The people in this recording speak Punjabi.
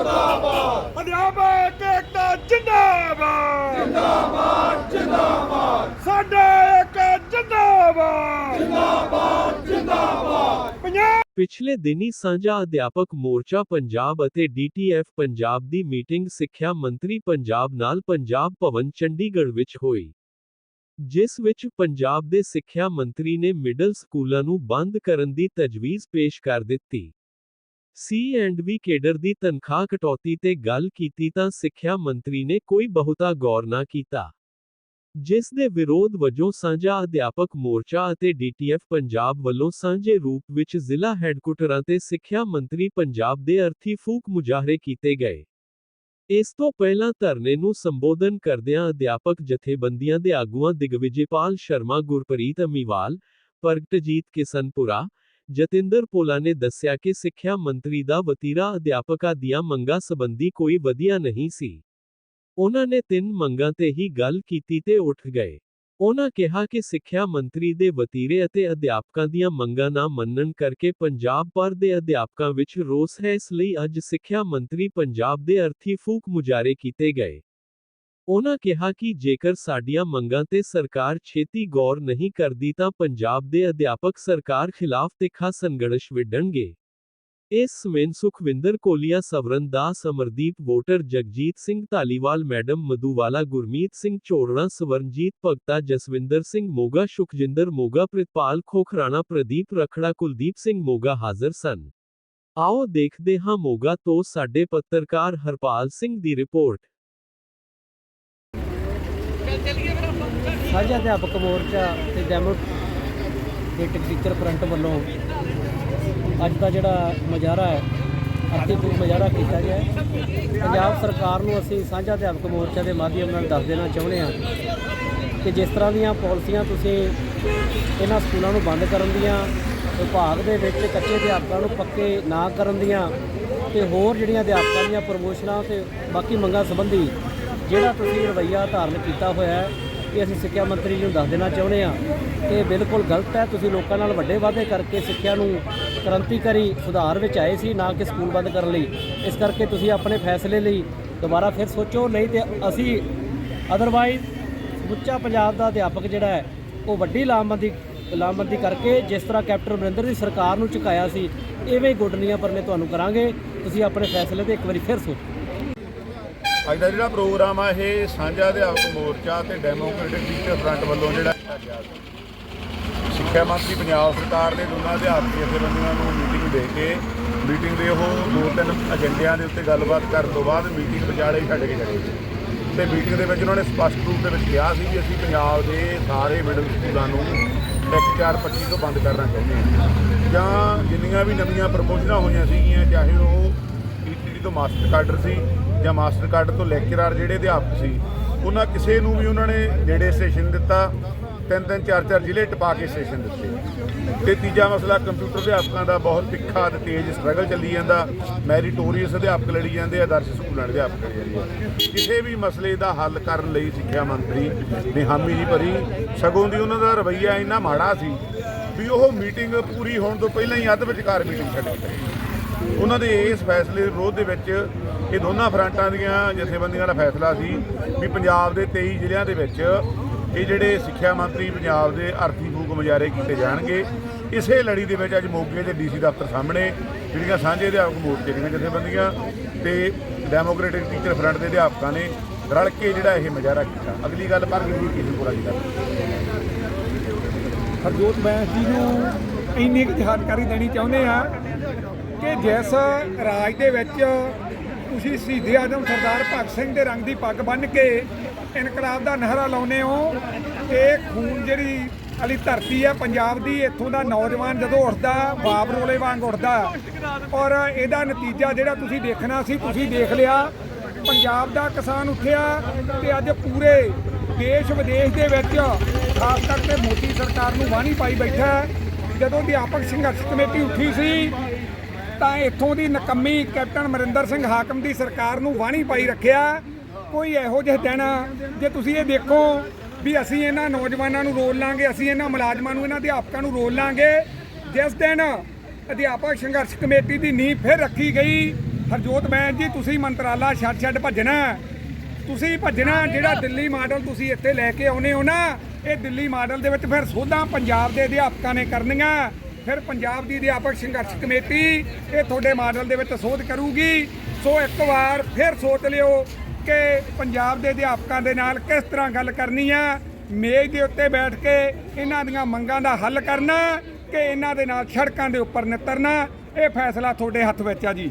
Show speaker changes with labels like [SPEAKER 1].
[SPEAKER 1] ਜਿੰਦਾਬਾਦ। ਅਧਿਆਪਕ ਏਕਤਾ ਜਿੰਦਾਬਾਦ। ਜਿੰਦਾਬਾਦ ਜਿੰਦਾਬਾਦ। ਸਾਡਾ ਇੱਕ ਜਿੰਦਾਬਾਦ। ਜਿੰਦਾਬਾਦ ਜਿੰਦਾਬਾਦ। ਪੰਜਾਬ
[SPEAKER 2] ਪਿਛਲੇ ਦਿਨੀ ਸਾਂਝਾ ਅਧਿਆਪਕ ਮੋਰਚਾ ਪੰਜਾਬ ਅਤੇ ਡੀਟੀਐਫ ਪੰਜਾਬ ਦੀ ਮੀਟਿੰਗ ਸਿੱਖਿਆ ਮੰਤਰੀ ਪੰਜਾਬ ਨਾਲ ਪੰਜਾਬ ਭਵਨ ਚੰਡੀਗੜ੍ਹ ਵਿੱਚ ਹੋਈ। ਜਿਸ ਵਿੱਚ ਪੰਜਾਬ ਦੇ ਸਿੱਖਿਆ ਮੰਤਰੀ ਨੇ ਮਿਡਲ ਸਕੂਲਾਂ ਨੂੰ ਬੰਦ ਕਰਨ ਦੀ ਤਜਵੀਜ਼ ਪੇਸ਼ ਕਰ ਦਿੱਤੀ। ਸੀ ਐਂਡ ਵੀ ਕੇਡਰ ਦੀ ਤਨਖਾਹ ਕਟੌਤੀ ਤੇ ਗੱਲ ਕੀਤੀ ਤਾਂ ਸਿੱਖਿਆ ਮੰਤਰੀ ਨੇ ਕੋਈ ਬਹੁਤਾ ਗੌਰ ਨਾ ਕੀਤਾ। ਜਿਸ ਦੇ ਵਿਰੋਧ ਵਜੋਂ ਸਾਂਝਾ ਅਧਿਆਪਕ ਮੋਰਚਾ ਅਤੇ ਡੀਟੀਐਫ ਪੰਜਾਬ ਵੱਲੋਂ ਸਾਂਝੇ ਰੂਪ ਵਿੱਚ ਜ਼ਿਲ੍ਹਾ ਹੈੱਡਕੁਆਟਰਾਂ ਤੇ ਸਿੱਖਿਆ ਮੰਤਰੀ ਪੰਜਾਬ ਦੇ ਅਰਥੀ ਫੂਕ ਮੁਜ਼ਾਹਰੇ ਕੀਤੇ ਗਏ। ਇਸ ਤੋਂ ਪਹਿਲਾਂ ਧਰਨੇ ਨੂੰ ਸੰਬੋਧਨ ਕਰਦਿਆਂ ਅਧਿਆਪਕ ਜਥੇਬੰਦੀਆਂ ਦੇ ਆਗੂਆਂ ਦਿਗਵਿਜੇਪਾਲ ਸ਼ਰਮਾ, ਗੁਰਪ੍ਰੀਤ ਅਮੀਵਾਲ, ਪ੍ਰਗਟਜੀਤ ਕਿਸਨਪੁਰਾ ਜਤਿੰਦਰ ਪੋਲਾ ਨੇ ਦੱਸਿਆ ਕਿ ਸਿੱਖਿਆ ਮੰਤਰੀ ਦਾ ਵਤੀਰਾ ਅਧਿਆਪਕਾਂ ਦੀਆਂ ਮੰਗਾਂ ਸੰਬੰਧੀ ਕੋਈ ਵਧੀਆ ਨਹੀਂ ਸੀ। ਉਹਨਾਂ ਨੇ ਤਿੰਨ ਮੰਗਾਂ ਤੇ ਹੀ ਗੱਲ ਕੀਤੀ ਤੇ ਉੱਠ ਗਏ। ਉਹਨਾਂ ਕਿਹਾ ਕਿ ਸਿੱਖਿਆ ਮੰਤਰੀ ਦੇ ਵਤੀਰੇ ਅਤੇ ਅਧਿਆਪਕਾਂ ਦੀਆਂ ਮੰਗਾਂ ਨਾ ਮੰਨਣ ਕਰਕੇ ਪੰਜਾਬ ਭਰ ਦੇ ਅਧਿਆਪਕਾਂ ਵਿੱਚ ਰੋਸ ਹੈ। ਇਸ ਲਈ ਅੱਜ ਸਿੱਖਿਆ ਮੰਤਰੀ ਪੰਜਾਬ ਦੇ ਅਰਥੀ ਫੂਕ ਮੁਜ਼ਾਹਰੇ ਕੀਤੇ ਗਏ। ਉਹਨਾਂ ਕਿਹਾ ਕਿ ਜੇਕਰ ਸਾਡੀਆਂ ਮੰਗਾਂ ਤੇ ਸਰਕਾਰ ਛੇਤੀ ਗੌਰ ਨਹੀਂ ਕਰਦੀ ਤਾਂ ਪੰਜਾਬ ਦੇ ਅਧਿਆਪਕ ਸਰਕਾਰ ਖਿਲਾਫ ਤਿੱਖਾ ਸੰਘਰਸ਼ ਵਿੱਢਣਗੇ। ਇਸ ਸਮੇਂ ਸੁਖਵਿੰਦਰ ਕੋਲੀਆ ਸਵਰਨ ਦਾਸ, ਅਮਰਦੀਪ ਵੋਟਰ, ਜਗਜੀਤ ਸਿੰਘ ਧਾਲੀਵਾਲ, ਮੈਡਮ ਮਧੂਵਾਲਾ, ਗੁਰਮੀਤ ਸਿੰਘ ਚੋੜਣਾ ਸਵਰਨਜੀਤ ਭਗਤਾ, ਜਸਵਿੰਦਰ ਸਿੰਘ ਮੋਗਾ, ਸੁਖਜਿੰਦਰ ਮੋਗਾ, ਪ੍ਰਿਤਪਾਲ ਖੋਖਰਾਣਾ, ਪ੍ਰਦੀਪ ਰਖੜਾ, ਕੁਲਦੀਪ ਸਿੰਘ ਮੋਗਾ ਹਾਜ਼ਰ ਸਨ। ਆਓ ਦੇਖਦੇ ਹਾਂ ਮੋਗਾ ਤੋਂ ਸਾਡੇ ਪੱਤਰਕਾਰ ਹਰਪਾਲ ਸਿੰਘ ਦੀ ਰਿਪੋਰਟ।
[SPEAKER 3] ਸਾਂਝਾ ਅਧਿਆਪਕ ਮੋਰਚਾ ਤੇ ਡੈਮੋਕ੍ਰੈਟਿਕ ਟੀਚਰ ਫਰੰਟ ਵੱਲੋਂ ਅੱਜ ਦਾ ਜਿਹੜਾ ਮੁਜ਼ਾਹਰਾ ਹੈ ਅਰਥੀ ਫੂਕ ਮੁਜ਼ਾਹਰਾ ਕੀਤਾ ਗਿਆ ਪੰਜਾਬ ਸਰਕਾਰ ਨੂੰ ਅਸੀਂ ਸਾਂਝਾ ਅਧਿਆਪਕ ਮੋਰਚਾ ਦੇ ਮਾਧਿਅਮ ਨਾਲ ਦੱਸ ਦੇਣਾ ਚਾਹੁੰਦੇ ਹਾਂ ਕਿ ਜਿਸ ਤਰ੍ਹਾਂ ਦੀਆਂ ਪਾਲਿਸੀਆਂ ਤੁਸੀਂ ਇਹਨਾਂ ਸਕੂਲਾਂ ਨੂੰ ਬੰਦ ਕਰਨ ਦੀਆਂ, ਵਿਭਾਗ ਦੇ ਵਿੱਚ ਕੱਚੇ ਅਧਿਆਪਕਾਂ ਨੂੰ ਪੱਕੇ ਨਾ ਕਰਨ ਦੀਆਂ ਤੇ ਹੋਰ ਜਿਹੜੀਆਂ ਅਧਿਆਪਕਾਂ ਦੀਆਂ ਪ੍ਰਮੋਸ਼ਨਾਂ ਤੇ ਬਾਕੀ ਮੰਗਾਂ ਸੰਬੰਧੀ ਜਿਹੜਾ ਤੁਸੀਂ ਰਵੱਈਆ ਧਾਰਨ ਕੀਤਾ ਹੋਇਆ ਹੈ ਇਹ ਅਸੀਂ ਸਿੱਖਿਆ ਮੰਤਰੀ ਜੀ ਨੂੰ ਦੱਸ ਦੇਣਾ ਚਾਹੁੰਦੇ ਹਾਂ ਕਿ ਬਿਲਕੁਲ ਗਲਤ ਹੈ, ਤੁਸੀਂ ਲੋਕਾਂ ਨਾਲ ਵੱਡੇ ਵਾਅਦੇ ਕਰਕੇ ਸਿੱਖਿਆ ਨੂੰ ਕ੍ਰਾਂਤੀਕਾਰੀ ਸੁਧਾਰ ਵਿੱਚ ਆਏ ਸੀ, ਨਾ ਕਿ ਸਕੂਲ ਬੰਦ ਕਰਨ ਲਈ। ਇਸ ਕਰਕੇ ਤੁਸੀਂ ਆਪਣੇ ਫੈਸਲੇ ਲਈ ਦੁਬਾਰਾ ਫਿਰ ਸੋਚੋ, ਨਹੀਂ ਤੇ ਅਸੀਂ ਅਦਰਵਾਈਜ਼ ਸਮੁੱਚਾ ਪੰਜਾਬ ਦਾ ਅਧਿਆਪਕ ਜਿਹੜਾ ਹੈ, ਉਹ ਵੱਡੀ ਲਾਮਬੰਦੀ ਲਾਮਬੰਦੀ ਕਰਕੇ ਜਿਸ ਤਰ੍ਹਾਂ ਕੈਪਟਨ ਅਮਰਿੰਦਰ ਦੀ ਸਰਕਾਰ ਨੂੰ ਝੁਕਾਇਆ ਸੀ ਐਵੇਂ ਹੀ ਗੁੱਡਨੀਆਂ ਪਰਨੇ ਤੁਹਾਨੂੰ ਕਰਾਂਗੇ। ਤੁਸੀਂ ਆਪਣੇ ਫੈਸਲੇ ਤੇ ਇੱਕ ਵਾਰੀ ਫਿਰ ਸੋਚੋ।
[SPEAKER 4] ਅੱਜ ਦਾ ਜਿਹੜਾ ਪ੍ਰੋਗਰਾਮ ਆ, ਇਹ ਸਾਂਝਾ ਅਧਿਆਪਕ ਮੋਰਚਾ ਤੇ ਡੈਮੋਕ੍ਰੈਟਿਕ ਟੀਚਰ ਫਰੰਟ ਵੱਲੋਂ ਜਿਹੜਾ ਗਿਆ ਸੀ। ਸਿੱਖਿਆ ਮੰਤਰੀ ਪੰਜਾਬ ਸਰਕਾਰ ਦੇ ਦੋਨਾਂ ਅਧਿਆਪਕ ਜਥੇਬੰਦੀਆਂ ਨੂੰ ਮੀਟਿੰਗ ਦੇ ਕੇ, ਮੀਟਿੰਗ ਦੇ ਉਹ ਦੋ ਤਿੰਨ ਏਜੰਡਿਆਂ ਦੇ ਉੱਤੇ ਗੱਲਬਾਤ ਕਰਨ ਤੋਂ ਬਾਅਦ ਮੀਟਿੰਗ ਵਿਚਾਲੇ ਛੱਡ ਕੇ ਚਲੇ ਗਏ ਤੇ ਮੀਟਿੰਗ ਦੇ ਵਿੱਚ ਉਹਨਾਂ ਨੇ ਸਪਸ਼ਟ ਰੂਪ ਦੇ ਵਿੱਚ ਕਿਹਾ ਸੀ ਕਿ ਅਸੀਂ ਪੰਜਾਬ ਦੇ ਸਾਰੇ ਮਿਡਲ ਸਕੂਲਾਂ ਨੂੰ 1425 ਤੋਂ ਬੰਦ ਕਰਨਾ ਚਾਹੁੰਦੇ ਹਾਂ ਜਾਂ ਜਿੰਨੀਆਂ ਵੀ ਨਵੀਆਂ ਪ੍ਰਪੋਜਲਾਂ ਹੋਈਆਂ ਸੀਗੀਆਂ, ਚਾਹੇ ਉਹ ਪੀਟੀਡੀ ਤੋਂ ਮਾਸਟਰ ਕਾਡਰ ਸੀ ਜਾਂ ਮਾਸਟਰ ਕਾਰਡ ਤੋਂ ਲੈਕਚਰਰ ਜਿਹੜੇ ਅਧਿਆਪਕ ਸੀ, ਉਹਨਾਂ ਕਿਸੇ ਨੂੰ ਵੀ ਉਹਨਾਂ ਨੇ ਜਿਹੜੇ ਸੈਸ਼ਨ ਦਿੱਤਾ, ਤਿੰਨ ਤਿੰਨ, ਚਾਰ ਚਾਰ ਜ਼ਿਲ੍ਹੇ ਟਪਾ ਕੇ ਸੈਸ਼ਨ ਦਿੱਤੇ। ਤੇ ਤੀਜਾ ਮਸਲਾ ਕੰਪਿਊਟਰ ਅਧਿਆਪਕਾਂ ਦਾ ਬਹੁਤ ਤਿੱਖਾ ਤੇ ਤੇਜ਼ ਸਟਰਗਲ ਚੱਲੀ ਜਾਂਦਾ ਮੈਰੀਟੋਰੀਅਸ ਅਧਿਆਪਕ ਲੜੀ ਜਾਂਦੇ, ਆਦਰਸ਼ ਸਕੂਲਾਂ ਦੇ ਅਧਿਆਪਕ ਲੜੀ ਜਾਂਦੇ ਕਿਸੇ ਵੀ ਮਸਲੇ ਦਾ ਹੱਲ ਕਰਨ ਲਈ ਸਿੱਖਿਆ ਮੰਤਰੀ ਨੇ ਹਾਮੀ ਨਹੀਂ ਭਰੀ। ਸਗੋਂ ਦੀ ਉਹਨਾਂ ਦਾ ਰਵੱਈਆ ਇੰਨਾ ਮਾੜਾ ਸੀ ਵੀ ਉਹ ਮੀਟਿੰਗ ਪੂਰੀ ਹੋਣ ਤੋਂ ਪਹਿਲਾਂ ਹੀ ਅੱਧ ਵਿਚਕਾਰ ਮੀਟਿੰਗ ਛੱਡ ਕੇ ਉਹਨਾਂ ਦੇ ਇਸ ਫੈਸਲੇ ਦੇ ਵਿਰੋਧ ਦੇ ਵਿੱਚ ਇਹ ਦੋਨਾਂ ਫਰੰਟਾਂ ਦੀਆਂ ਜਥੇਬੰਦੀਆਂ ਦਾ ਫੈਸਲਾ ਸੀ ਵੀ ਪੰਜਾਬ ਦੇ 23 ਜ਼ਿਲ੍ਹਿਆਂ ਦੇ ਵਿੱਚ ਇਹ ਜਿਹੜੇ ਸਿੱਖਿਆ ਮੰਤਰੀ ਪੰਜਾਬ ਦੇ ਅਰਥੀ ਫੂਕ ਮੁਜ਼ਾਹਰੇ ਕੀਤੇ ਜਾਣਗੇ, ਇਸੇ ਲੜੀ ਦੇ ਵਿੱਚ ਅੱਜ ਮੋਗੇ ਦੇ ਡੀਸੀ ਦਫ਼ਤਰ ਸਾਹਮਣੇ ਜਿਹੜੀਆਂ ਸਾਂਝੇ ਅਧਿਆਪਕ ਮੋਰਚੇ ਦੀਆਂ ਜਥੇਬੰਦੀਆਂ ਤੇ ਡੈਮੋਕ੍ਰੈਟਿਕ ਟੀਚਰ ਫਰੰਟ ਦੇ ਅਧਿਆਪਕਾਂ ਨੇ ਰਲ ਕੇ ਜਿਹੜਾ ਇਹ ਮੁਜ਼ਾਹਰਾ ਕੀਤਾ। ਅਗਲੀ ਗੱਲ ਪਰ ਵੀ ਕਿਸੇ ਪੂਰਾ ਜੀ ਕਰ
[SPEAKER 1] ਹਰਜੋਤ ਬੈਂਸ ਜੀ ਨੂੰ ਇੰਨੀ ਕੁ ਜਾਣਕਾਰੀ ਦੇਣੀ ਚਾਹੁੰਦੇ ਆ ਕਿ ਜਿਸ ਰਾਜ ਦੇ ਵਿੱਚ ਤੁਸੀਂ ਸ਼ਹੀਦੇ ਆਜ਼ਮ ਸਰਦਾਰ ਭਗਤ ਸਿੰਘ ਦੇ ਰੰਗ ਦੀ ਪੱਗ ਬੰਨ੍ਹ ਕੇ ਇਨਕਲਾਬ ਦਾ ਨਹਰਾ ਲਾਉਨੇ ਹੋ ਤੇ ਖੂਨ ਜਿਹੜੀ ਵਾਲੀ ਧਰਤੀ ਹੈ ਪੰਜਾਬ ਦੀ, ਇੱਥੋਂ ਦਾ ਨੌਜਵਾਨ ਜਦੋਂ ਉੱਠਦਾ, ਬਾਪ ਰੋਲੇ ਵਾਂਗ ਉੱਠਦਾ। ਔਰ ਇਹਦਾ ਨਤੀਜਾ ਜਿਹੜਾ ਤੁਸੀਂ ਦੇਖਣਾ ਸੀ, ਤੁਸੀਂ ਦੇਖ ਲਿਆ। ਪੰਜਾਬ ਦਾ ਕਿਸਾਨ ਉੱਠਿਆ ਤੇ ਅੱਜ ਪੂਰੇ ਦੇਸ਼ ਵਿਦੇਸ਼ ਦੇ ਵਿੱਚ ਖਾਸ ਕਰਕੇ ਮੋਦੀ ਸਰਕਾਰ ਨੂੰ ਵਾਹਣੀ ਪਾਈ ਬੈਠਾ। ਜਦੋਂ ਅਧਿਆਪਕ ਸੰਘਰਸ਼ ਕਮੇਟੀ ਉੱਠੀ ਸੀ ਤਾਂ ਇੱਥੋਂ ਦੀ ਨਕੰਮੀ ਕੈਪਟਨ ਅਮਰਿੰਦਰ ਸਿੰਘ ਹਾਕਮ ਦੀ ਸਰਕਾਰ ਨੂੰ ਵਾਹਣੀ ਪਾਈ ਰੱਖਿਆ। ਕੋਈ ਇਹੋ ਜਿਹੇ ਦਿਨ ਜੇ ਤੁਸੀਂ ਇਹ ਦੇਖੋ ਵੀ ਅਸੀਂ ਇਹਨਾਂ ਨੌਜਵਾਨਾਂ ਨੂੰ ਰੋਲ ਲਾਂਗੇ, ਅਸੀਂ ਇਹਨਾਂ ਮੁਲਾਜ਼ਮਾਂ ਨੂੰ, ਇਹਨਾਂ ਅਧਿਆਪਕਾਂ ਨੂੰ ਰੋਲ ਲਾਂਗੇ, ਜਿਸ ਦਿਨ ਅਧਿਆਪਕ ਸੰਘਰਸ਼ ਕਮੇਟੀ ਦੀ ਨੀਂਹ ਫਿਰ ਰੱਖੀ ਗਈ, ਹਰਜੋਤ ਬੈਂਸ ਜੀ, ਤੁਸੀਂ ਮੰਤਰਾਲਾ ਛੱਡ ਛੱਡ ਭੱਜਣਾ। ਤੁਸੀਂ ਭੱਜਣਾ, ਜਿਹੜਾ ਦਿੱਲੀ ਮਾਡਲ ਤੁਸੀਂ ਇੱਥੇ ਲੈ ਕੇ ਆਉਨੇ ਹੋ ਨਾ, ਇਹ ਦਿੱਲੀ ਮਾਡਲ ਦੇ ਵਿੱਚ ਫਿਰ ਸੋਧਾਂ ਪੰਜਾਬ ਦੇ ਅਧਿਆਪਕਾਂ ਨੇ ਕਰਨੀਆਂ। ਫਿਰ ਪੰਜਾਬ ਦੀ ਅਧਿਆਪਕ ਸੰਘਰਸ਼ ਕਮੇਟੀ ਇਹ ਤੁਹਾਡੇ ਮਾਡਲ ਦੇ ਵਿੱਚ ਸੋਧ ਕਰੂਗੀ। ਸੋ ਇੱਕ ਵਾਰ ਫਿਰ ਸੋਚ ਲਿਓ ਕਿ ਪੰਜਾਬ ਦੇ ਅਧਿਆਪਕਾਂ ਦੇ ਨਾਲ ਕਿਸ ਤਰ੍ਹਾਂ ਗੱਲ ਕਰਨੀ ਆ। ਮੇਜ਼ ਦੇ ਉੱਤੇ ਬੈਠ ਕੇ ਇਹਨਾਂ ਦੀਆਂ ਮੰਗਾਂ ਦਾ ਹੱਲ ਕਰਨਾ, ਕਿ ਇਹਨਾਂ ਦੇ ਨਾਲ ਸੜਕਾਂ ਦੇ ਉੱਪਰ ਨਿਤਰਨਾ। ਇਹ ਫੈਸਲਾ ਤੁਹਾਡੇ ਹੱਥ ਵਿੱਚ ਆ ਜੀ।